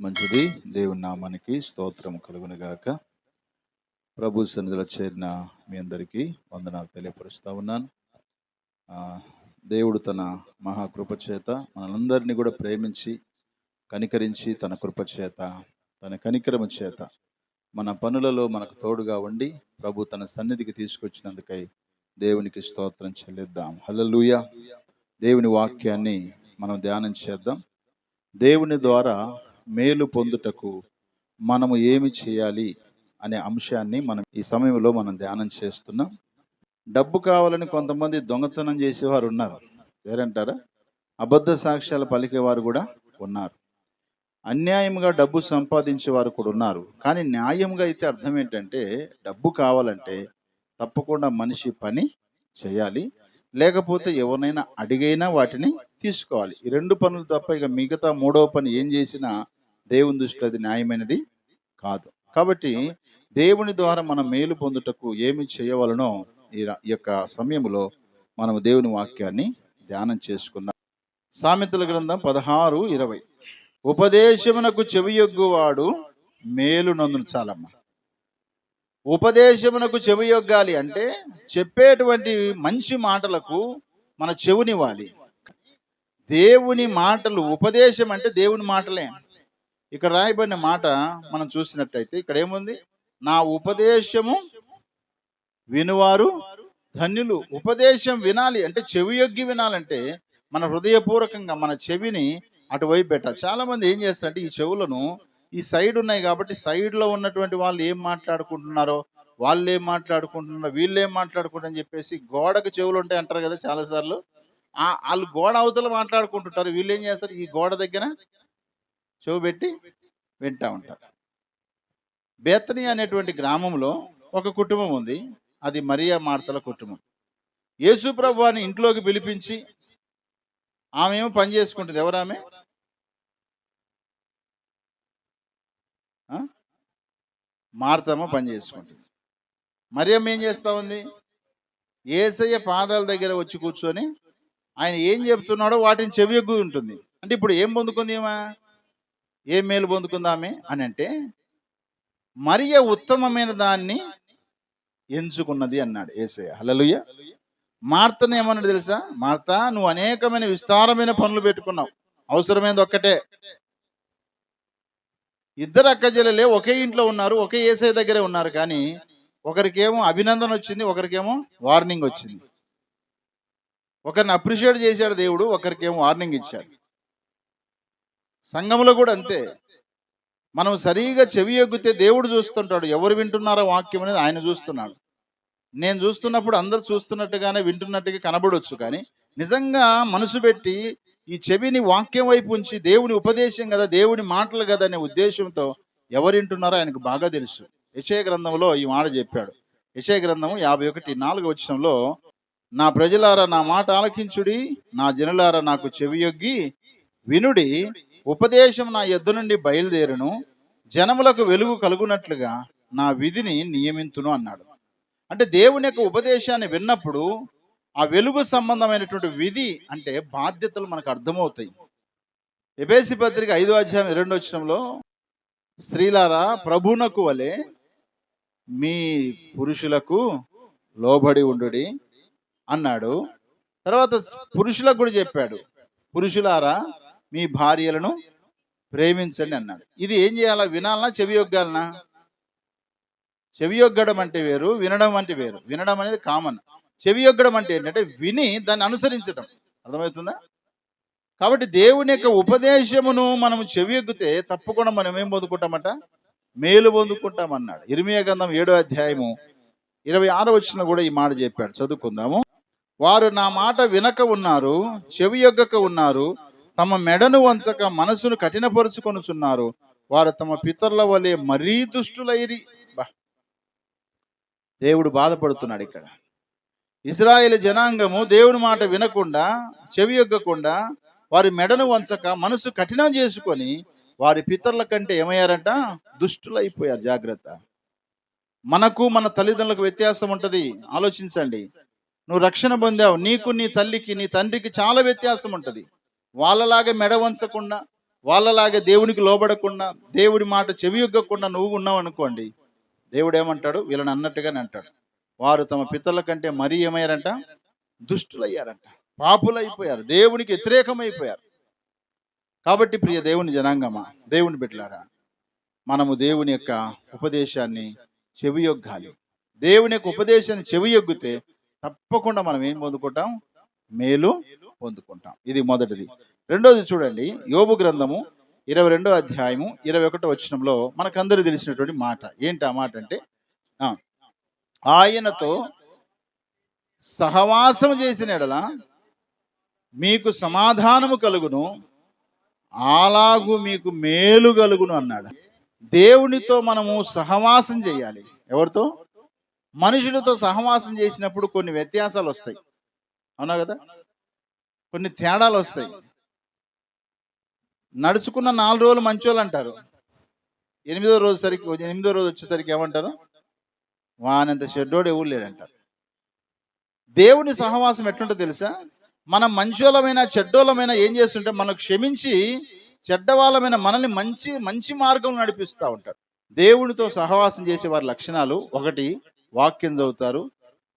మంచిది. దేవుని నామానికి స్తోత్రం కలుగును గాక ప్రభు సన్నిధిలో చేరిన మీ అందరికీ వందనాలు తెలియపరుస్తూ ఉన్నాను. దేవుడు తన మహాకృపచేత మనందరినీ కూడా ప్రేమించి కనికరించి తన కృప చేత తన కనికరము చేత మన పనులలో మనకు తోడుగా ఉండి ప్రభు తన సన్నిధికి తీసుకొచ్చినందుకై దేవునికి స్తోత్రం చెల్లిద్దాం. హలలుయ దేవుని వాక్యాన్ని మనం ధ్యానం చేద్దాం. దేవుని ద్వారా మేలు పొందుటకు మనము ఏమి చేయాలి అనే అంశాన్ని మనం ఈ సమయంలో మనం ధ్యానం చేస్తున్నాం. డబ్బు కావాలని కొంతమంది దొంగతనం చేసేవారు ఉన్నారు. ఎవరంటారా? అబద్ధ సాక్ష్యాలు పలికేవారు కూడా ఉన్నారు. అన్యాయంగా డబ్బు సంపాదించే వారు కూడా ఉన్నారు. కానీ న్యాయంగా అయితే అర్థం ఏంటంటే డబ్బు కావాలంటే తప్పకుండా మనిషి పని చేయాలి. లేకపోతే ఎవరినైనా అడిగైనా వాటిని తీసుకోవాలి. ఈ రెండు పనులు తప్ప ఇక మిగతా మూడవ పని ఏం చేసినా దేవుని దృష్టిలో అది న్యాయమైనది కాదు. కాబట్టి దేవుని ద్వారా మనం మేలు పొందుటకు ఏమి చేయవలనో ఈ యొక్క సమయంలో మనం దేవుని వాక్యాన్ని ధ్యానం చేసుకుందాం. సామెతల గ్రంథం పదహారు ఇరవై. ఉపదేశమునకు చెవియొగ్గువాడు మేలు నందును చాలమ్మ. ఉపదేశమునకు చెవియొగ్గాలి అంటే చెప్పేటువంటి మంచి మాటలకు మన చెవునివ్వాలి. దేవుని మాటలు ఉపదేశం అంటే దేవుని మాటలే. ఇక్కడ రాయబడిన మాట మనం చూసినట్టయితే ఇక్కడ ఏముంది? నా ఉపదేశము వినువారు ధన్యులు. ఉపదేశం వినాలి అంటే చెవి యొగ్గి వినాలంటే మన హృదయపూర్వకంగా మన చెవిని అటువైపు పెట్టాలి. చాలా మంది ఏం చేస్తారంటే ఈ చెవులను ఈ సైడ్ ఉన్నాయి కాబట్టి సైడ్లో ఉన్నటువంటి వాళ్ళు ఏం మాట్లాడుకుంటున్నారో వాళ్ళు ఏం మాట్లాడుకుంటున్నారో వీళ్ళు ఏం మాట్లాడుకుంటారని చెప్పేసి గోడకు చెవులు ఉంటాయి అంటారు కదా చాలా సార్లు వాళ్ళు గోడ అవతల మాట్లాడుకుంటుంటారు. వీళ్ళు ఏం చేస్తారు? ఈ గోడ దగ్గర చెవు పెట్టి వింటా ఉంటారు బేతని అనేటువంటి గ్రామంలో ఒక కుటుంబం ఉంది. అది మరియా మార్తల కుటుంబం. యేసు ప్రభువాని ఇంట్లోకి పిలిపించి ఆమె ఏమో పని చేసుకుంటుంది. ఎవరామె ఆమె? మార్తమ్మ పని చేసుకుంటుంది. మరియమ్మ ఏం చేస్తూ ఉంది? ఏసయ్య పాదాల దగ్గర వచ్చి కూర్చొని ఆయన ఏం చెప్తున్నాడో వాటిని చెవియగ్గు ఉంటుంది అంటే ఇప్పుడు ఏం పొందుకుంది ఏమా ఏ మేలు పొందుకుందామే అని అంటే మరియ ఉత్తమమైన దాన్ని ఎంచుకున్నది అన్నాడు ఏసయ హలలుయ మార్తను ఏమన్నాడు తెలుసా? మార్త నువ్వు అనేకమైన విస్తారమైన పనులు పెట్టుకున్నావు. అవసరమైనది ఒక్కటే. ఇద్దరు అక్కజెల్లెలే ఒకే ఇంట్లో ఉన్నారు ఒకే ఏసఐ దగ్గరే ఉన్నారు కానీ ఒకరికేమో అభినందన వచ్చింది ఒకరికేమో వార్నింగ్ వచ్చింది. ఒకరిని అప్రిషియేట్ చేశాడు దేవుడు ఒకరికేమో వార్నింగ్ ఇచ్చాడు. సంఘంలో కూడా అంతే. మనం సరిగా చెవి ఎగ్గితే దేవుడు చూస్తుంటాడు. ఎవరు వింటున్నారో వాక్యం అనేది ఆయన చూస్తున్నాడు. నేను చూస్తున్నప్పుడు అందరు చూస్తున్నట్టుగానే వింటున్నట్టుగా కనబడవచ్చు కానీ నిజంగా మనసు పెట్టి ఈ చెవిని వాక్యం వైపు ఉంచి దేవుని ఉపదేశం కదా దేవుని మాటలు కదా అనే ఉద్దేశంతో ఎవరు వింటున్నారో ఆయనకు బాగా తెలుసు. యశయ గ్రంథంలో ఈ మాట చెప్పాడు. యశయ గ్రంథం యాభై ఒకటి నాలుగు వచ్చంలో నా ప్రజలారా నా మాట ఆలకించుడి నా జనులారా నాకు చెవియొగ్గి వినుడి ఉపదేశం నా ఎద్దు నుండి బయలుదేరును జనములకు వెలుగు కలుగునట్లుగా నా విధిని నియమింతును అన్నాడు. అంటే దేవుని యొక్క ఉపదేశాన్ని విన్నప్పుడు ఆ వెలుగు సంబంధమైనటువంటి విధి అంటే బాధ్యతలు మనకు అర్థమవుతాయి. ఎబేసి పత్రిక ఐదో అధ్యాయం రెండు వచ్చినంలో స్త్రీలారా ప్రభునకు వలె మీ పురుషులకు లోబడి ఉండుడి అన్నాడు. తర్వాత పురుషులకు కూడా చెప్పాడు. పురుషులారా మీ భార్యలను ప్రేమించండి అన్నాడు. ఇది ఏం చేయాలా? వినాలనా? చెవి చెవియొగ్గడం చెవి అంటే వేరు వినడం అంటే వేరు. వినడం అనేది కామన్. చెవియొగ్గడం అంటే ఏంటంటే విని దాన్ని అనుసరించడం అర్థమవుతుందా? కాబట్టి దేవుని యొక్క ఉపదేశమును మనం చెవి ఎగ్గితే తప్పకుండా మనం ఏం పొందుకుంటామట? మేలు పొందుకుంటామన్నాడు. ఇరిమియ గంధం ఏడో అధ్యాయము ఇరవై ఆరో వచ్చిన కూడా ఈ మాట చెప్పాడు. చదువుకుందాము. వారు నా మాట వినక ఉన్నారు చెవి యొగ్గక ఉన్నారు తమ మెడను వంచక మనసును కఠినపరుచుకొనుచున్నారు. వారు తమ పితరుల వలె మరీ దుష్టులైరి. బా. దేవుడు బాధపడుతున్నాడు ఇక్కడ. ఇజ్రాయేల్ జనాంగము దేవుని మాట వినకుండా చెవి ఎగ్గకుండా వారి మెడను వంచక మనసు కఠినం చేసుకొని వారి పితరుల కంటే ఏమయ్యారంట? దుష్టులైపోయారు జాగ్రత్త. మనకు మన తల్లిదండ్రులకు వ్యత్యాసం ఉంటుంది. ఆలోచించండి. నువ్వు రక్షణ పొందావు. నీకు నీ తల్లికి నీ తండ్రికి చాలా వ్యత్యాసం ఉంటుంది. వాళ్ళలాగే మెడ వంచకుండా వాళ్ళలాగే దేవునికి లోబడకుండా దేవుడి మాట చెవియొగ్గకుండా నువ్వు ఉన్నావు అనుకోండి దేవుడు ఏమంటాడు వీళ్ళని అన్నట్టుగానే అంటాడు. వారు తమ పితరుల కంటే మరీ ఏమయ్యారంట? దుష్టులయ్యారంట. పాపులైపోయారు. దేవునికి వ్యతిరేకమైపోయారు. కాబట్టి ప్రియ దేవుని జనాంగమా దేవుని బిడ్డలారా మనము దేవుని యొక్క ఉపదేశాన్ని చెవియొగ్గాలి. దేవుని యొక్క ఉపదేశాన్ని చెవియొగ్గితే తప్పకుండా మనం ఏం పొందుకుంటాం? మేలు పొందుకుంటాం. ఇది మొదటిది. రెండోది చూడండి యోబు గ్రంథము ఇరవై రెండో అధ్యాయము ఇరవై ఒకటో వచ్చినంలో మనకందరూ తెలిసినటువంటి మాట. ఏంటి ఆ మాట అంటే ఆయనతో సహవాసం చేసిన ఎడల మీకు సమాధానము కలుగును అలాగు మీకు మేలు కలుగును అన్నాడు. దేవునితో మనము సహవాసం చేయాలి. ఎవరితో? మనుషులతో సహవాసం చేసినప్పుడు కొన్ని వ్యత్యాసాలు వస్తాయి. అవునా కదా? కొన్ని తేడాలు వస్తాయి. నడుచుకున్న నాలుగు రోజులు మంచోళ్ళు అంటారు. ఎనిమిదో రోజు సరికి ఎనిమిదో రోజు వచ్చేసరికి ఏమంటారు? వానంత షెడ్డోడు ఎవరు లేడంటారు. దేవుని సహవాసం ఎట్లుంటో తెలుసా? మనం మంచోళమైన చెడ్డోళమైన ఏం చేస్తుంటే మనకు క్షమించి చెడ్డవాళ్ళమైన మనల్ని మంచి మంచి మార్గం నడిపిస్తూ ఉంటారు. దేవునితో సహవాసం చేసే వారి లక్షణాలు ఒకటి వాక్యం చదువుతారు.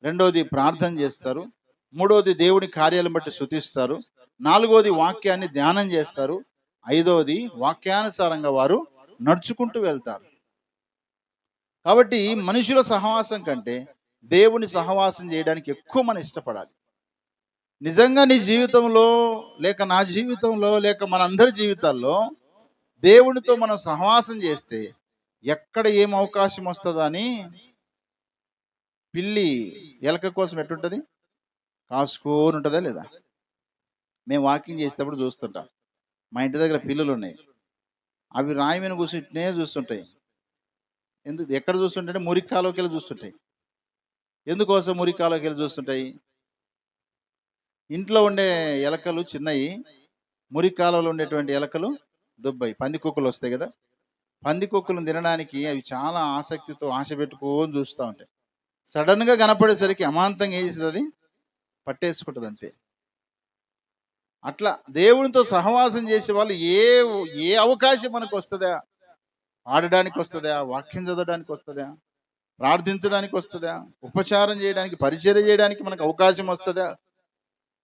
రెండోది ప్రార్థన చేస్తారు. మూడవది దేవుని కార్యాలను బట్టి శృతిస్తారు నాలుగోది వాక్యాన్ని ధ్యానం చేస్తారు. ఐదవది వాక్యానుసారంగా వారు నడుచుకుంటూ వెళ్తారు. కాబట్టి మనుషుల సహవాసం కంటే దేవుని సహవాసం చేయడానికి ఎక్కువ మనం ఇష్టపడాలి. నిజంగా నీ జీవితంలో లేక నా జీవితంలో లేక మనందరి జీవితాల్లో దేవునితో మనం సహవాసం చేస్తే ఎక్కడ ఏం అవకాశం వస్తుందని పిల్లి ఎలక కోసం ఎట్టుంటది? కాసుకోని ఉంటుందా లేదా? మేము వాకింగ్ చేసేటప్పుడు చూస్తుంటాం. మా ఇంటి దగ్గర పిల్లలు ఉన్నాయి. అవి రాయి మీద కూర్చుంటే చూస్తుంటాయి. ఎందుకు ఎక్కడ చూస్తుంటే మురికాలోకి వెళ్ళి చూస్తుంటాయి. ఎందుకోసం మురికాలోకి వెళ్ళి చూస్తుంటాయి? ఇంట్లో ఉండే ఎలకలు చిన్నవి మురికాలలో ఉండేటువంటి ఎలకలు దుబ్బాయి. పంది కుక్కలు వస్తాయి కదా? పంది కుక్కలను తినడానికి అవి చాలా ఆసక్తితో ఆశ పెట్టుకొని చూస్తూ ఉంటాయి. సడన్గా కనపడేసరికి అమాంతంగా ఏం చేస్తుంది అది? పట్టేసుకుంటుంది అంతే అట్లా దేవునితో సహవాసం చేసే వాళ్ళు ఏ ఏ అవకాశం మనకు వస్తుందా? ఆడడానికి వస్తుందా? వాక్యం చదవడానికి వస్తుందా? ప్రార్థించడానికి వస్తుందా? ఉపచారం చేయడానికి పరిచయం చేయడానికి మనకు అవకాశం వస్తుందా?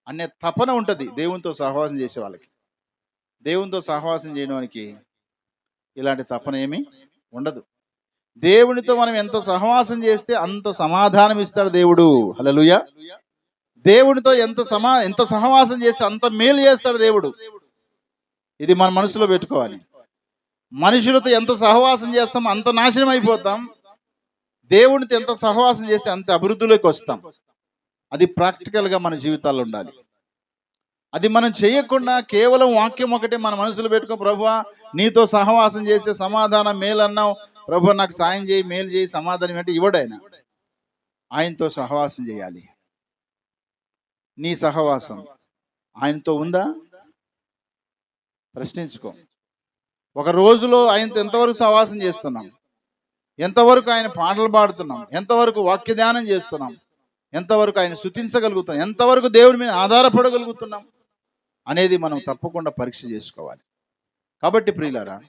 అనే తపన ఉంటుంది దేవునితో సహవాసం చేసే వాళ్ళకి. దేవునితో సహవాసం చేయడానికి ఇలాంటి తపన ఏమీ ఉండదు. దేవునితో మనం ఎంత సహవాసం చేస్తే అంత సమాధానం ఇస్తాడు దేవుడు. హల్లెలూయా. దేవుడితో ఎంత సమా ఎంత సహవాసం చేస్తే అంత మేలు చేస్తాడు దేవుడు. ఇది మన మనసులో పెట్టుకోవాలి. మనుషులతో ఎంత సహవాసం చేస్తాం అంత నాశనం అయిపోతాం. దేవునితో ఎంత సహవాసం చేస్తే అంత అభివృద్ధిలోకి వస్తాం. అది ప్రాక్టికల్గా మన జీవితాల్లో ఉండాలి. అది మనం చేయకుండా కేవలం వాక్యం ఒకటే మన మనసులో పెట్టుకో ప్రభు నీతో సహవాసం చేసే సమాధానం మేలు అన్నావు. ప్రభు నాకు సాయం చేయి మేలు చేయి సమాధానం అంటే ఇవ్వడాయన ఆయనతో సహవాసం చేయాలి. నీ సహవాసం. ఆయనతో ఉందా? ప్రశ్నించుకో. ఒక రోజులో ఆయనతో ఎంతవరకు సహవాసం చేస్తున్నాం? ఎంతవరకు ఆయన పాటలు పాడుతున్నాం? ఎంతవరకు వాక్య ధ్యానం చేస్తున్నాం? ఎంతవరకు ఆయన శుతించగలుగుతున్నాం ఎంతవరకు దేవుడి మీద ఆధారపడగలుగుతున్నాం? అనేది మనం తప్పకుండా పరీక్ష చేసుకోవాలి. కాబట్టి ప్రియులారా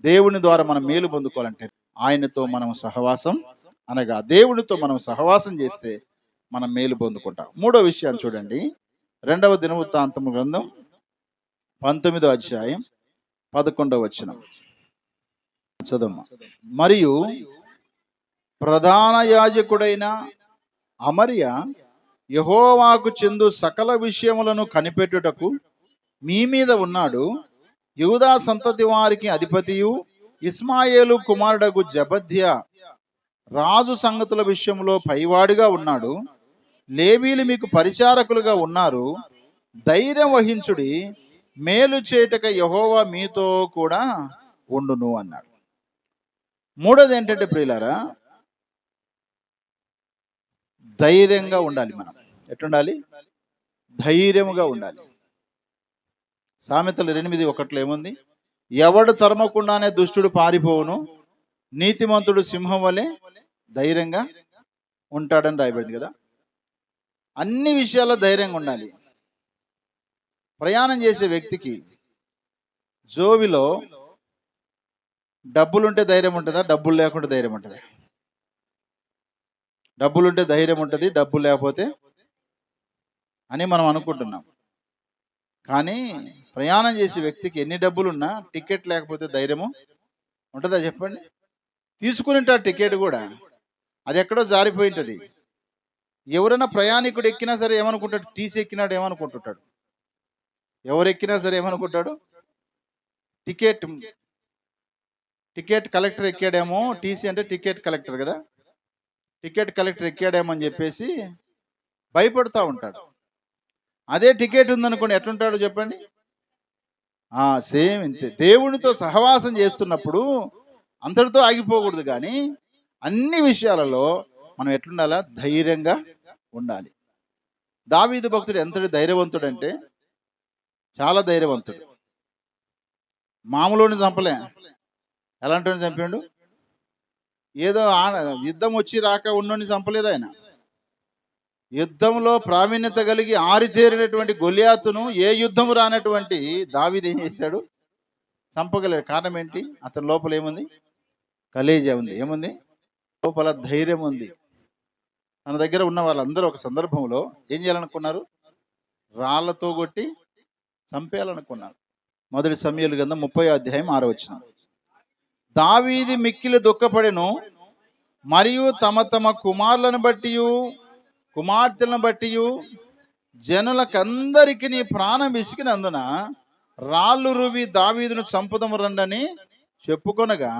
దేవుని ద్వారా మనం మేలు పొందుకోవాలంటే ఆయనతో మనం సహవాసం అనగా దేవునితో మనం సహవాసం చేస్తే మనం మేలు పొందుకుంటాం. మూడో విషయాన్ని చూడండి. రెండవ దినవృత్తాంతము గ్రంథం పంతొమ్మిదో అధ్యాయం పదకొండవ వచనం. చదువు మరియు ప్రధాన యాజకుడైన అమర్య యహోవాకు చెందు సకల విషయములను కనిపెట్టుటకు మీ మీద ఉన్నాడు. యూదా సంతతి వారికి అధిపతియు ఇస్మాయేలు కుమారుడగు జబద్య రాజు సంగతుల విషయంలో పైవాడిగా ఉన్నాడు. లేవీలు మీకు పరిచారకులుగా ఉన్నారు. ధైర్యం వహించుడి. మేలు చేటక యహోవా మీతో కూడా ఉండును అన్నాడు. మూడోది ఏంటంటే ప్రియులారా ధైర్యంగా ఉండాలి మనం. ఎట్లుండాలి? ధైర్యముగా ఉండాలి. సామెతలు ఎనిమిది ఒకట్లో ఏముంది? ఎవడు తరమకుండానే దుష్టుడు పారిపోవును నీతిమంతుడు సింహం వలె ధైర్యంగా ఉంటాడని రాయబడింది కదా. అన్ని విషయాల్లో ధైర్యంగా ఉండాలి. ప్రయాణం చేసే వ్యక్తికి జోబిలో డబ్బులుంటే ధైర్యం ఉంటుందా? డబ్బులు లేకుండా ధైర్యం ఉంటుందా? డబ్బులుంటే ధైర్యం ఉంటుంది డబ్బులు లేకపోతే అని మనం అనుకుంటున్నాం. కానీ ప్రయాణం చేసే వ్యక్తికి ఎన్ని డబ్బులున్నా టికెట్ లేకపోతే ధైర్యము ఉంటుందా? చెప్పండి. తీసుకుని టికెట్ కూడా అది ఎక్కడో జారిపోయి ఉంటుంది. ఎవరైనా ప్రయాణికుడు ఎక్కినా సరే ఏమనుకుంటాడు? టీసీ ఎక్కినాడు ఏమనుకుంటుంటాడు? ఎవరు ఎక్కినా సరే ఏమనుకుంటాడు? టికెట్ టికెట్ కలెక్టర్ ఎక్కాడేమో టీసీ అంటే టికెట్ కలెక్టర్ కదా? టికెట్ కలెక్టర్ ఎక్కాడేమో అని చెప్పేసి భయపడుతూ ఉంటాడు. అదే టికెట్ ఉందనుకోండి ఎట్లుంటాడో చెప్పండి? ఆ సేమ్ ఇంతే. దేవునితో సహవాసం చేస్తున్నప్పుడు అంతటితో ఆగిపోకూడదు కానీ అన్ని విషయాలలో మనం ఎట్లుండాలా? ధైర్యంగా ఉండాలి. దావీదు భక్తుడు ఎంతటి ధైర్యవంతుడు అంటే చాలా ధైర్యవంతుడు. మామూలుని చంపలే. ఎలాంటి చంపాడు? ఏదో ఆ- యుద్ధం వచ్చి రాక ఉన్నోని చంపలేదు ఆయన. యుద్ధంలో ప్రావీణ్యత కలిగి ఆరితేరినటువంటి గొలియాతును ఏ యుద్ధం రానటువంటి దావీది ఏం చేశాడు? చంపగలేడు కారణం ఏంటి? అతని లోపల ఏముంది? కలేజా ఉంది. ఏముంది? లోపల ధైర్యం ఉంది. మన దగ్గర ఉన్న వాళ్ళందరూ ఒక సందర్భంలో ఏం చేయాలనుకున్నారు? రాళ్ళతో కొట్టి చంపేయాలనుకున్నారు. మొదటి సమయాలు కింద ముప్పై అధ్యాయం ఆరవచ్చిన దావీది మిక్కిలి దుఃఖపడెను మరియు తమ తమ కుమారులను బట్టి కుమార్తెలను బట్టి జనులకందరికి నీ ప్రాణం విసికినందున రాళ్ళు రువి దావీదును చంపుదము రండని చెప్పుకొనగా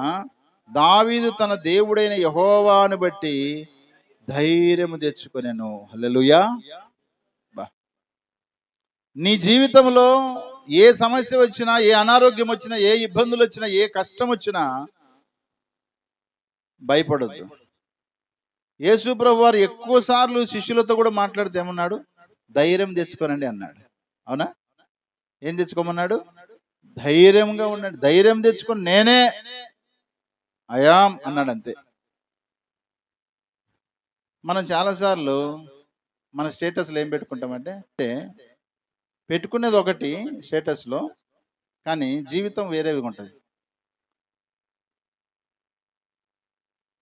దావీదు తన దేవుడైన యహోవాను బట్టి ధైర్యము తెచ్చుకొనెను. హలలుయా బా. నీ జీవితంలో ఏ సమస్య వచ్చినా ఏ అనారోగ్యం వచ్చినా ఏ ఇబ్బందులు వచ్చినా ఏ కష్టం వచ్చినా భయపడద్దు. యేసు ప్రభు వారు ఎక్కువ సార్లు శిష్యులతో కూడా మాట్లాడితే ఏమన్నాడు? ధైర్యం తెచ్చుకోనండి అన్నాడు. అవునా? ఏం తెచ్చుకోమన్నాడు? ధైర్యంగా ఉండండి. ధైర్యం తెచ్చుకొని నేనే అయాం అన్నాడు అంతే మనం చాలాసార్లు మన స్టేటస్లో ఏం పెట్టుకుంటామంటే అంటే పెట్టుకునేది ఒకటి స్టేటస్లో కానీ జీవితం వేరేవి ఉంటుంది.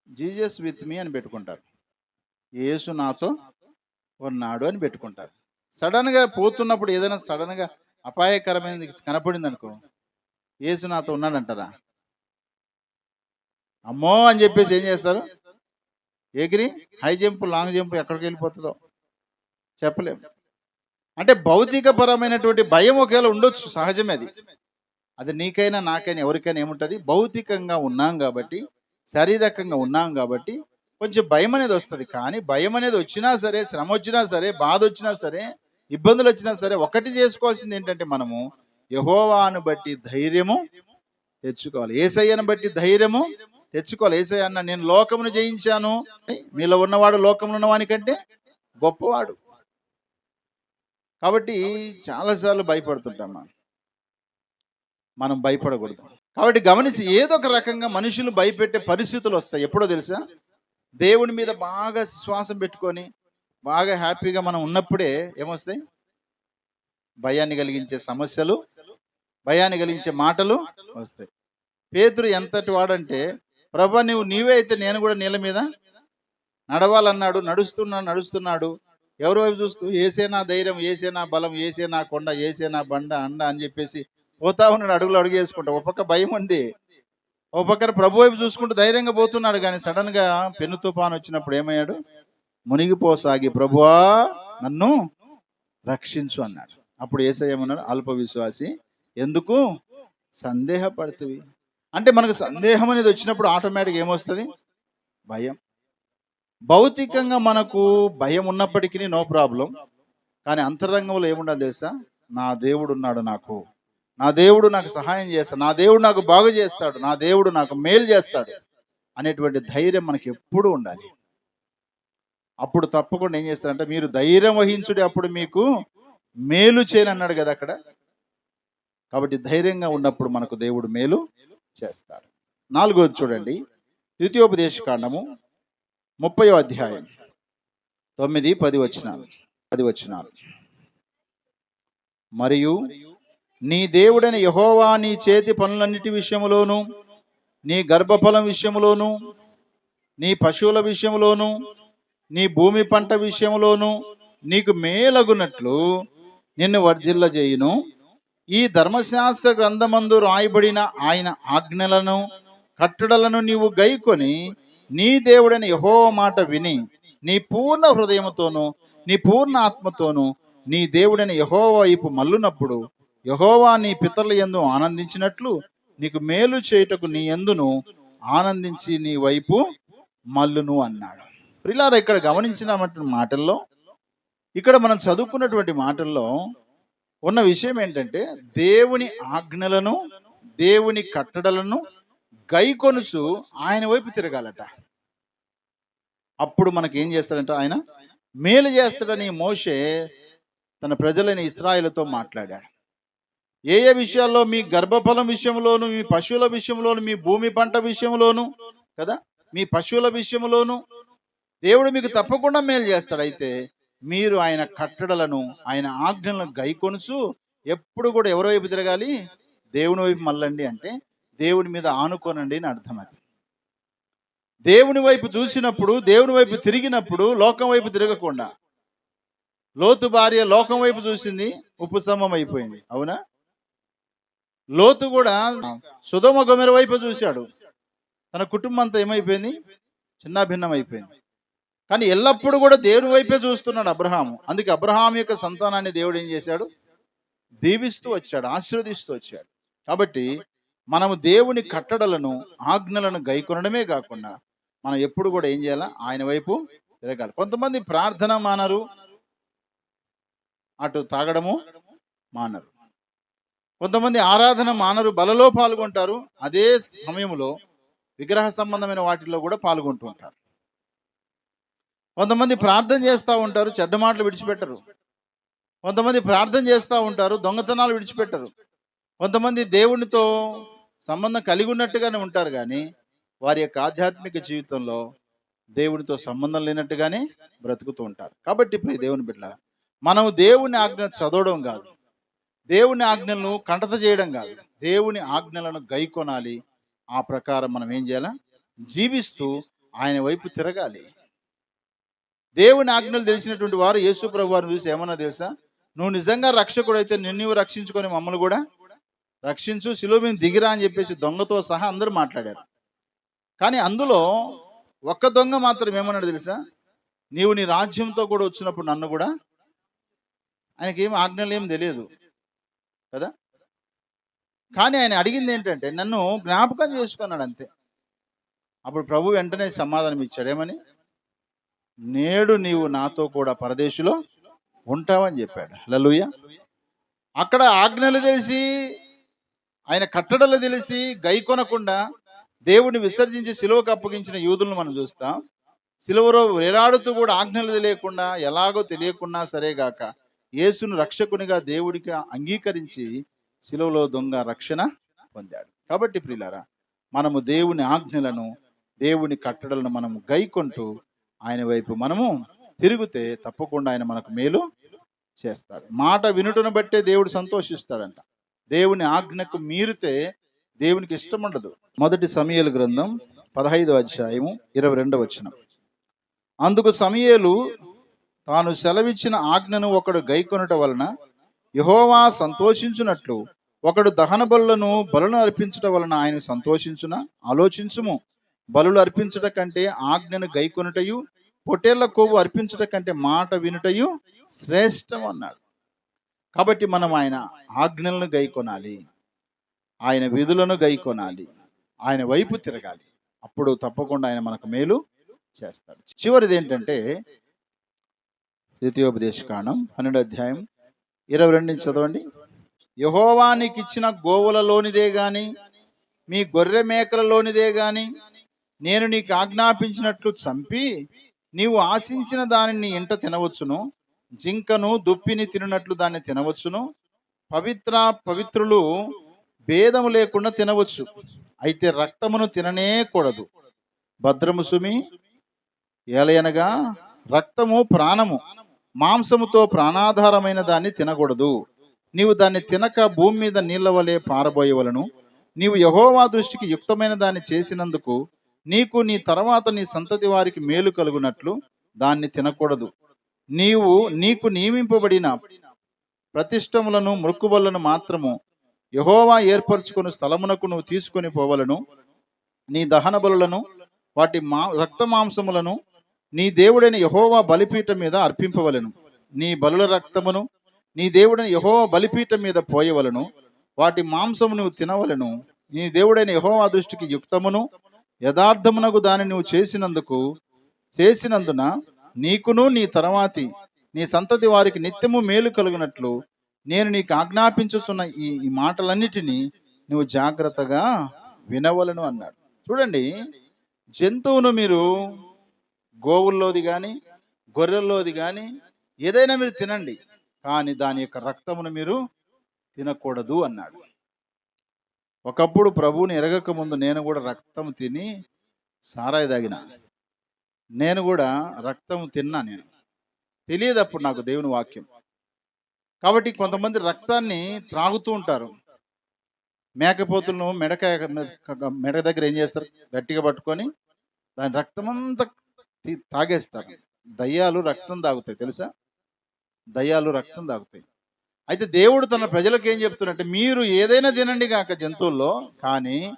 జీజస్ విత్ మీ అని పెట్టుకుంటారు. యేసు నాతో ఉన్నాడు అని పెట్టుకుంటారు. సడన్గా పోతున్నప్పుడు ఏదైనా సడన్గా అపాయకరమైనది కనపడింది అనుకో యేసు నాతో ఉన్నాడంటారా? అమ్మో అని చెప్పేసి ఏం చేస్తారు? ఎగిరి హై జంప్ లాంగ్ జంప్ ఎక్కడికి వెళ్ళిపోతుందో చెప్పలేం. అంటే భౌతిక పరమైనటువంటి భయం ఒకవేళ ఉండొచ్చు సహజమే అది. అది నీకైనా నాకైనా ఎవరికైనా ఏముంటుంది? భౌతికంగా ఉన్నాం కాబట్టి శారీరకంగా ఉన్నాం కాబట్టి కొంచెం భయం అనేది వస్తుంది. కానీ భయం అనేది వచ్చినా సరే శ్రమ వచ్చినా సరే బాధ వచ్చినా సరే ఇబ్బందులు వచ్చినా సరే ఒకటి చేసుకోవాల్సింది ఏంటంటే మనము యహోవాను బట్టి ధైర్యము తెచ్చుకోవాలి. ఏసయ్యను బట్టి ధైర్యము తెచ్చుకోవాలి. ఏసయ్య అన్న నేను లోకమును జయించాను. మీలో ఉన్నవాడు లోకములో ఉన్నవానికంటే గొప్పవాడు. కాబట్టి చాలాసార్లు భయపడుతుంటాం మనం మనం భయపడకూడదు. కాబట్టి గమనించి ఏదో ఒక రకంగా మనుషులు భయపెట్టే పరిస్థితులు వస్తాయి. ఎప్పుడో తెలుసా? దేవుని మీద బాగా శ్వాసం పెట్టుకొని బాగా హ్యాపీగా మనం ఉన్నప్పుడే ఏమొస్తాయి? భయాన్ని కలిగించే సమస్యలు భయాన్ని కలిగించే మాటలు వస్తాయి. పేతురు ఎంతటి వాడంటే ప్రభా నువ్వు నీవే అయితే నేను కూడా నీళ్ళ మీద నడవాలన్నాడు నడుస్తున్నాడు నడుస్తున్నాడు. ఎవరి వైపు చూస్తూ ఏసేనా ధైర్యం ఏసేనా బలం ఏసేనా కొండ ఏసేనా బండ అండ అని చెప్పేసి పోతా ఉన్నాడు అడుగులు అడుగు వేసుకుంటా. ఒక్కొక్క భయం ఉంది. ఒక పక్కన ప్రభు వైపు చూసుకుంటూ ధైర్యంగా పోతున్నాడు కానీ సడన్గా పెను తుఫాన్ వచ్చినప్పుడు ఏమయ్యాడు? మునిగిపోసాగి ప్రభువా నన్ను రక్షించు అన్నాడు. అప్పుడు ఏసయ్యమన్నాడు అల్ప విశ్వాసి ఎందుకు సందేహపడుతుంది అంటే మనకు సందేహం అనేది వచ్చినప్పుడు ఆటోమేటిక్ ఏమొస్తుంది? భయం. భౌతికంగా మనకు భయం ఉన్నప్పటికీ నో ప్రాబ్లం కానీ అంతరంగంలో ఏముండాలి తెలుసా? నా దేవుడు ఉన్నాడు నాకు. నా దేవుడు నాకు సహాయం చేస్తాడు. నా దేవుడు నాకు బాగు చేస్తాడు. నా దేవుడు నాకు మేలు చేస్తాడు అనేటువంటి ధైర్యం మనకి ఎప్పుడు ఉండాలి. అప్పుడు తప్పకుండా ఏం చేస్తారంటే మీరు ధైర్యం వహించుడి అప్పుడు మీకు మేలు చేయాలన్నాడు కదా అక్కడ? కాబట్టి ధైర్యంగా ఉన్నప్పుడు మనకు దేవుడు మేలు చేస్తారు. నాలుగోది చూడండి. ద్వితీయోపదేశ కాండము ముప్పయో అధ్యాయం. తొమ్మిది పది వచ్చినాలు పది వచ్చినాలు మరియు నీ దేవుడని యహోవా నీ చేతి పనులన్నిటి విషయములోను నీ గర్భఫలం విషయములోను నీ పశువుల విషయములోను నీ భూమి పంట విషయములోను నీకు మేలగునట్లు నిన్ను వర్ధిల్ల చేయును ఈ ధర్మశాస్త్ర గ్రంథమందు రాయబడిన ఆయన ఆజ్ఞలను కట్టడలను నీవు గైకొని నీ దేవుడైన యహోవ మాట విని నీ పూర్ణ హృదయముతోను నీ పూర్ణ ఆత్మతోను నీ దేవుడైన యహో వైపు మల్లునప్పుడు యహోవా నీ పితరుల ఎందు ఆనందించినట్లు నీకు మేలు చేయుటకు నీ ఎందును ఆనందించి నీ వైపు మల్లును అన్నాడు. ప్రిలారా ఇక్కడ గమనించిన మాటల్లో ఇక్కడ మనం చదువుకున్నటువంటి మాటల్లో ఉన్న విషయం ఏంటంటే దేవుని ఆజ్ఞలను దేవుని కట్టడలను గైకొనుచు ఆయన వైపు తిరగాలట. అప్పుడు మనకి ఏం చేస్తాడంట ఆయన? మేలు చేస్తాడని మోషే తన ప్రజలని ఇస్రాయిలతో మాట్లాడాడు. ఏ ఏ విషయాల్లో మీ గర్భఫలం విషయంలోను మీ పశువుల విషయంలోను మీ భూమి పంట విషయంలోను కదా? మీ పశువుల విషయంలోను దేవుడు మీకు తప్పకుండా మేలు చేస్తాడు అయితే మీరు ఆయన కట్టడలను ఆయన ఆజ్ఞలను గైకొనుచు ఎప్పుడు కూడా ఎవరి వైపు తిరగాలి? దేవుని వైపు మళ్ళండి అంటే దేవుని మీద ఆనుకోనండి అని అర్థం అది. దేవుని వైపు చూసినప్పుడు దేవుని వైపు తిరిగినప్పుడు లోకం వైపు తిరగకుండా. లోతు భార్య లోకం వైపు చూసింది ఉపశమం అయిపోయింది. అవునా? లోతు కూడా సుధమ గొమెర వైపు చూశాడు. తన కుటుంబం అంతా ఏమైపోయింది? చిన్న భిన్నం అయిపోయింది. కానీ ఎల్లప్పుడూ కూడా దేవుని వైపే చూస్తున్నాడు అబ్రహాము. అందుకే అబ్రహాం యొక్క సంతానాన్ని దేవుడు ఏం చేశాడు? దీవిస్తూ వచ్చాడు ఆశీర్వదిస్తూ వచ్చాడు. కాబట్టి మనము దేవుని కట్టడలను ఆజ్ఞలను గైకొనడమే కాకుండా మనం ఎప్పుడు కూడా ఏం చేయాలా? ఆయన వైపు తిరగాలి. కొంతమంది ప్రార్థన మానరు అటు తాగడము మానరు. కొంతమంది ఆరాధన మానరు బలలో పాల్గొంటారు అదే సమయంలో విగ్రహ సంబంధమైన వాటిల్లో కూడా పాల్గొంటూ ఉంటారు. కొంతమంది ప్రార్థన చేస్తూ ఉంటారు చెడ్డ మాటలు విడిచిపెట్టరు. కొంతమంది ప్రార్థన చేస్తూ ఉంటారు దొంగతనాలు విడిచిపెట్టరు. కొంతమంది దేవునితో సంబంధం కలిగి ఉన్నట్టుగానే ఉంటారు కానీ వారి యొక్క ఆధ్యాత్మిక జీవితంలో దేవునితో సంబంధం లేనట్టుగానే బ్రతుకుతూ ఉంటారు. కాబట్టి ఇప్పుడు దేవుని బిడ్డ మనం దేవుని ఆజ్ఞ చదవడం కాదు. దేవుని ఆజ్ఞలను కంటత చేయడం కాదు. దేవుని ఆజ్ఞలను గైకొనాలి. ఆ ప్రకారం మనం ఏం చేయాలా? జీవిస్తూ ఆయన వైపు తిరగాలి. దేవుని ఆజ్ఞలు తెలిసినటువంటి వారు యేసు ప్రభు వారిని చూసి ఏమన్నా తెలుసా? నువ్వు నిజంగా రక్షకుడైతే నిన్ను రక్షించుకొని మమ్మల్ని కూడా రక్షించు శిలువ మీద దిగిరా అని చెప్పేసి దొంగతో సహా అందరూ మాట్లాడారు. కానీ అందులో ఒక్క దొంగ మాత్రం ఏమన్నాడు తెలుసా? నీవు నీ రాజ్యంతో కూడా వచ్చినప్పుడు నన్ను కూడా ఆయనకి ఏం ఆజ్ఞలు ఏం తెలియదు. కదా? కానీ ఆయన అడిగింది ఏంటంటే నన్ను జ్ఞాపకం చేసుకున్నాడు అంతే. అప్పుడు ప్రభు వెంటనే సమాధానం ఇచ్చాడు. ఏమని? నేడు నీవు నాతో కూడా పరదేశిలో ఉంటావని చెప్పాడు. లలుయ అక్కడ ఆజ్ఞలు తెలిసి ఆయన కట్టడలు తెలిసి గైకొనకుండా దేవుని విసర్జించి సిలువకు అప్పగించిన యూదులను మనం చూస్తాం. సిలువలో వేలాడుతూ కూడా ఆజ్ఞలు తెలియకుండా ఎలాగో తెలియకున్నా సరేగాక యేసును రక్షకునిగా దేవుడికి అంగీకరించి సిలువలో దొంగ రక్షణ పొందాడు. కాబట్టి ప్రియులారా మనము దేవుని ఆజ్ఞలను దేవుని కట్టడలను మనము గైకొంటూ ఆయన వైపు మనము తిరిగితే తప్పకుండా ఆయన మనకు మేలు చేస్తాడు. మాట వినుటను బట్టే దేవుడు సంతోషిస్తాడంట. దేవుని ఆజ్ఞకు మీరితే దేవునికి ఇష్టం ఉండదు. మొదటి సమయలు గ్రంథం పదహైదు అధ్యాయము ఇరవై రెండవ వచ్చిన అందుకు సమయలు తాను సెలవిచ్చిన ఆజ్ఞను ఒకడు గైకొనట వలన యహోవా సంతోషించున్నట్లు ఒకడు దహన బలులను బలను అర్పించటం వలన ఆయన సంతోషించున? ఆలోచించుము. బలులు అర్పించుట కంటే ఆజ్ఞను గైకొనుటయు పొట్టేళ్ళ కొవ్వు అర్పించుట కంటే మాట వినుటయు శ్రేష్టం అన్నాడు. కాబట్టి మనం ఆయన ఆజ్ఞలను గైకొనాలి ఆయన విధులను గైకొనాలి ఆయన వైపు తిరగాలి. అప్పుడు తప్పకుండా ఆయన మనకు మేలు చేస్తాడు. చివరిది ఏంటంటే ద్వితీయోపదేశ కాండం పన్నెండు అధ్యాయం ఇరవై రెండు నుంచి చదవండి. యహోవానికి ఇచ్చిన గోవులలోనిదే గాని మీ గొర్రె మేకలలోనిదే గాని నేను నీకు ఆజ్ఞాపించినట్లు చంపి నీవు ఆశించిన దానిని ఇంట తినవచ్చును. జింకను దుప్పిని తినట్లు దాన్ని తినవచ్చును. పవిత్ర పవిత్రులు భేదము లేకుండా తినవచ్చు. అయితే రక్తమును తిననే కూడదు. భద్రము సుమి ఏలయనగా రక్తము ప్రాణము. మాంసముతో ప్రాణాధారమైన దాన్ని తినకూడదు. నీవు దాన్ని తినక భూమి మీద నీళ్ళ వలె పారబోయవలను. నీవు యహోవా దృష్టికి యుక్తమైన దాన్ని చేసినందుకు నీకు నీ తర్వాత నీ సంతతి వారికి మేలు కలుగునట్లు దాన్ని తినకూడదు. నీవు నీకు నియమింపబడిన ప్రతిష్టములను మృక్కుబలను మాత్రము యహోవా ఏర్పరచుకుని స్థలమునకు నువ్వు తీసుకొని పోవలను. నీ దహన బలులను వాటి మా రక్త మాంసములను నీ దేవుడైన యహోవా బలిపీఠం మీద అర్పింపవలను. నీ బలుల రక్తమును నీ దేవుడైన యహోవా బలిపీఠం మీద పోయవలను. వాటి మాంసము నువ్వు తినవలను. నీ దేవుడైన యహోవా దృష్టికి యుక్తమును యథార్థమునకు దాన్ని నువ్వు చేసినందుకు చేసినందున నీకును నీ తరువాతి నీ సంతతి వారికి నిత్యము మేలు కలిగినట్లు నేను నీకు ఆజ్ఞాపించుతున్న ఈ ఈ మాటలన్నిటినీ నువ్వు జాగ్రత్తగా వినవలను అన్నాడు. చూడండి జంతువును మీరు గోవుల్లోది కానీ గొర్రెల్లోది కానీ ఏదైనా మీరు తినండి కానీ దాని యొక్క రక్తమును మీరు తినకూడదు అన్నాడు. ఒకప్పుడు ప్రభువుని ఎరగకముందు నేను కూడా రక్తం తిని సారాయి తాగిన. నేను కూడా రక్తం తిన్నా నేను. తెలియదు అప్పుడు నాకు దేవుని వాక్యం. కాబట్టి కొంతమంది రక్తాన్ని త్రాగుతూ ఉంటారు. మేకపోతులను మెడకాయ మెడ దగ్గర ఏం చేస్తారు? గట్టిగా పట్టుకొని దాని రక్తం అంతా తాగేస్తారు. దయ్యాలు రక్తం తాగుతాయి తెలుసా? దయ్యాలు రక్తం తాగుతాయి. అయితే దేవుడు తన ప్రజలకు ఏం చెప్తున్నట్టే మీరు ఏదైనా తినండి కాక జంతువుల్లో కానీ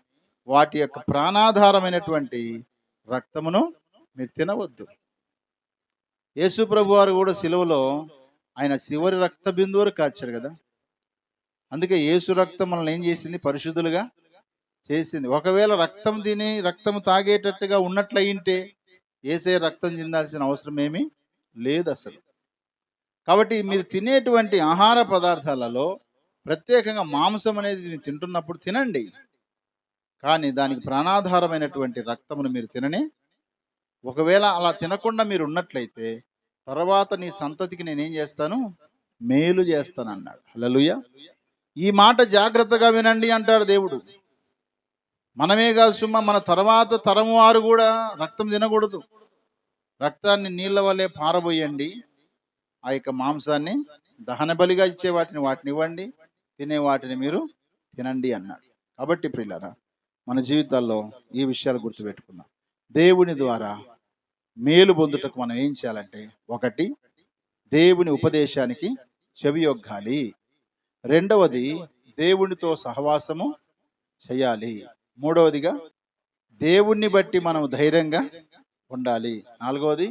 వాటి యొక్క ప్రాణాధారమైనటువంటి రక్తమును మీరు తినవద్దు. యేసు ప్రభు వారు కూడా సిలువలో ఆయన చివరి రక్త బిందువులు కాచాడు కదా. అందుకే యేసు రక్తం మనల్ని ఏం చేసింది? పరిశుద్ధులుగా చేసింది. ఒకవేళ రక్తం తిని రక్తం తాగేటట్టుగా ఉన్నట్లయింటే ఏసే రక్తం చెందాల్సిన అవసరం ఏమీ లేదు అసలు. కాబట్టి మీరు తినేటువంటి ఆహార పదార్థాలలో ప్రత్యేకంగా మాంసం అనేది మీరు తింటున్నప్పుడు తినండి. కానీ దానికి ప్రాణాధారమైనటువంటి రక్తమును మీరు తినని. ఒకవేళ అలా తినకుండా మీరు ఉన్నట్లయితే తర్వాత నీ సంతతికి నేనేం చేస్తాను? మేలు చేస్తాను అన్నాడు హల్లెలూయ. ఈ మాట జాగ్రత్తగా వినండి అంటాడు దేవుడు. మనమే కాదు సుమ్మ మన తర్వాత తరం వారు కూడా రక్తం తినకూడదు. రక్తాన్ని నీళ్ళ వల్లే పారబోయండి. ఆ యొక్క మాంసాన్ని దహన బలిగా ఇచ్చే వాటిని వాటిని ఇవ్వండి తినే వాటిని మీరు తినండి అన్నాడు. కాబట్టి ప్రియులారా మన జీవితాల్లో ఈ విషయాలు గుర్తుపెట్టుకుందాం. దేవుని ద్వారా మేలు పొందుటకు మనం ఏం చేయాలంటే ఒకటి దేవుని ఉపదేశానికి చెవియొగ్గాలి రెండవది దేవునితో సహవాసము చేయాలి. మూడవదిగా దేవుణ్ణి బట్టి మనం ధైర్యంగా ఉండాలి. నాలుగవది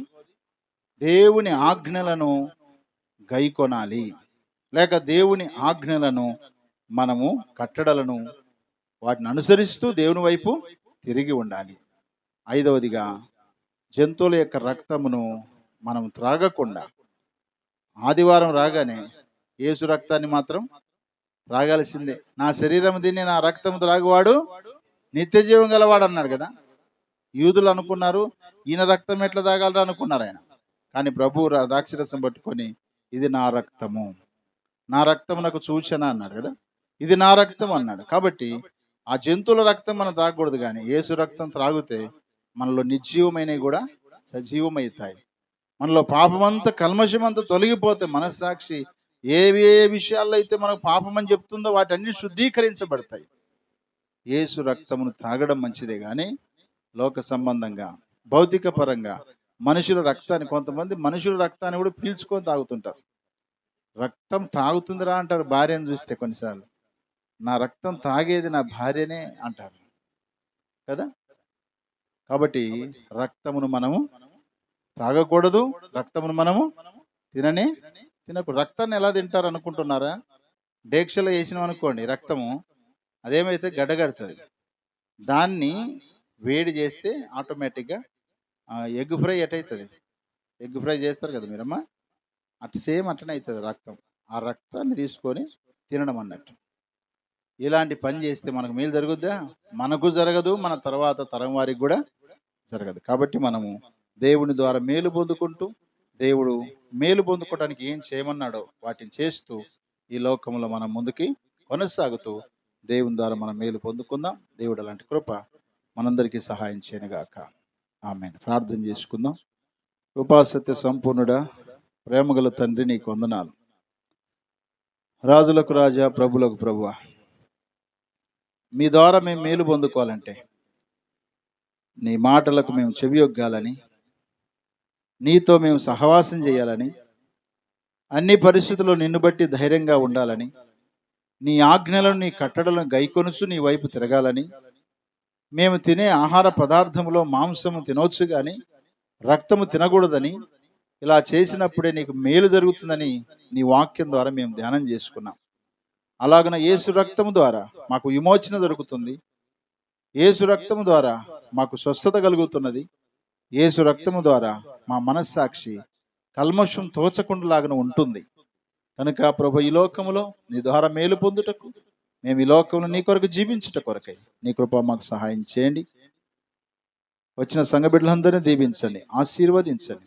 దేవుని ఆజ్ఞలను గైకొనాలి. లేక దేవుని ఆజ్ఞలను మనము కట్టడలను వాటిని అనుసరిస్తూ దేవుని వైపు తిరిగి ఉండాలి. ఐదవదిగా జంతువుల యొక్క రక్తమును మనం త్రాగకుండా. ఆదివారం రాగానే యేసు రక్తాన్ని మాత్రం త్రాగాల్సిందే. నా శరీరం దీన్ని నా రక్తం త్రాగువాడు నిత్య జీవం గలవాడు అన్నాడు కదా. యూదులు అనుకున్నారు ఈయన రక్తం ఎట్లా తాగలరా అనుకున్నారు ఆయన. కానీ ప్రభువు రా- ద్రాక్షరసం పట్టుకొని ఇది నా రక్తము. నా రక్తం నాకు సూచన అన్నాడు కదా? ఇది నా రక్తం అన్నాడు. కాబట్టి ఆ జంతువుల రక్తం మనం తాగకూడదు కానీ ఏసు రక్తం త్రాగితే మనలో నిర్జీవమైనవి కూడా సజీవమవుతాయి. మనలో పాపమంతా కల్మషమంతా తొలగిపోతే మనస్సాక్షి ఏ ఏ విషయాల్లో అయితే మనకు పాపం అని చెప్తుందో వాటన్ని శుద్ధీకరించబడతాయి. ఏసు రక్తమును తాగడం మంచిదే కానీ లోక సంబంధంగా భౌతిక పరంగా మనుషుల రక్తాన్ని కొంతమంది మనుషుల రక్తాన్ని కూడా పీల్చుకొని తాగుతుంటారు. రక్తం తాగుతుందిరా అంటారు భార్యను చూస్తే కొన్నిసార్లు. నా రక్తం తాగేది నా భార్యనే అంటారు. కదా? కాబట్టి రక్తమును మనము తాగకూడదు రక్తమును మనము తిననే తినకూడదు రక్తాన్ని ఎలా తింటారు అనుకుంటున్నారా? డేక్షలో వేసినాం అనుకోండి రక్తము అదేమైతే గడ్డగడుతుంది. దాన్ని వేడి చేస్తే ఆటోమేటిక్గా ఎగ్ ఫ్రై ఎటవుతుంది ఎగ్ ఫ్రై చేస్తారు కదా మీరమ్మా? అటు సేమ్ అట్లనే అవుతుంది రక్తం. ఆ రక్తాన్ని తీసుకొని తినడం అన్నట్టు. ఇలాంటి పని చేస్తే మనకు మేలు జరుగుద్దా? మనకు జరగదు మన తర్వాత తరం వారికి కూడా జరగదు. కాబట్టి మనము దేవుని ద్వారా మేలు పొందుకుంటూ దేవుడు మేలు పొందుకోవడానికి ఏం చేయమన్నాడో వాటిని చేస్తూ ఈ లోకంలో మనం ముందుకి కొనసాగుతూ దేవుని ద్వారా మనం మేలు పొందుకుందాం. దేవుడు అలాంటి కృప మనందరికీ సహాయం చేయనుగాక. ఆమె ప్రార్థన చేసుకుందాం. కృపాసత్య సంపూర్ణుడా ప్రేమగల తండ్రి నీకు వందనాలు. రాజులకు రాజా ప్రభులకు ప్రభువ మీ ద్వారా మేము మేలు పొందుకోవాలంటే నీ మాటలకు మేము చెవియొగ్గాలని నీతో మేము సహవాసం చేయాలని అన్ని పరిస్థితుల్లో నిన్ను బట్టి ధైర్యంగా ఉండాలని నీ ఆజ్ఞలను నీ కట్టడలను గైకొనుచు నీ వైపు తిరగాలని మేము తినే ఆహార పదార్థములో మాంసము తినొచ్చు కానీ రక్తము తినకూడదని ఇలా చేసినప్పుడే నీకు మేలు జరుగుతుందని నీ వాక్యం ద్వారా మేము ధ్యానం చేసుకున్నాం. అలాగన యేసు రక్తము ద్వారా మాకు విమోచన దొరుకుతుంది. యేసు రక్తము ద్వారా మాకు స్వస్థత కలుగుతున్నది. యేసు రక్తము ద్వారా మా మనస్సాక్షి కల్మషం తోచకుండాలాగా ఉంటుంది. కనుక ప్రభు ఈ లోకములో నీ ద్వారా మేలు పొందుటకు మేము ఈ లోకంలో నీ కొరకు జీవించుట కొరకై నీ కృప మాకు సహాయం చేయండి. వచ్చిన సంఘ బిడ్డలందరినీ దీవించండి ఆశీర్వదించండి.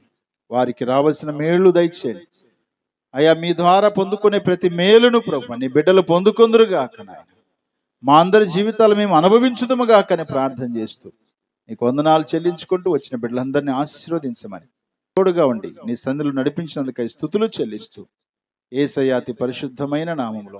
వారికి రావాల్సిన మేలు దయచేయండి. అయ్యా మీ ద్వారా పొందుకునే ప్రతి మేలును ప్రభు నీ బిడ్డలు పొందుకుందరుగాక నాయన. మా అందరి జీవితాలు మేము అనుభవించుదముగాకని ప్రార్థన చేస్తూ నీకు వందనాలు చెల్లించుకుంటూ వచ్చిన బిడ్డలందరినీ ఆశీర్వదించమని తోడుగా ఉండి నీ సందులు నడిపించినందుకై స్థుతులు చెల్లిస్తూ ఏసయ్య అతి పరిశుద్ధమైన నామంలో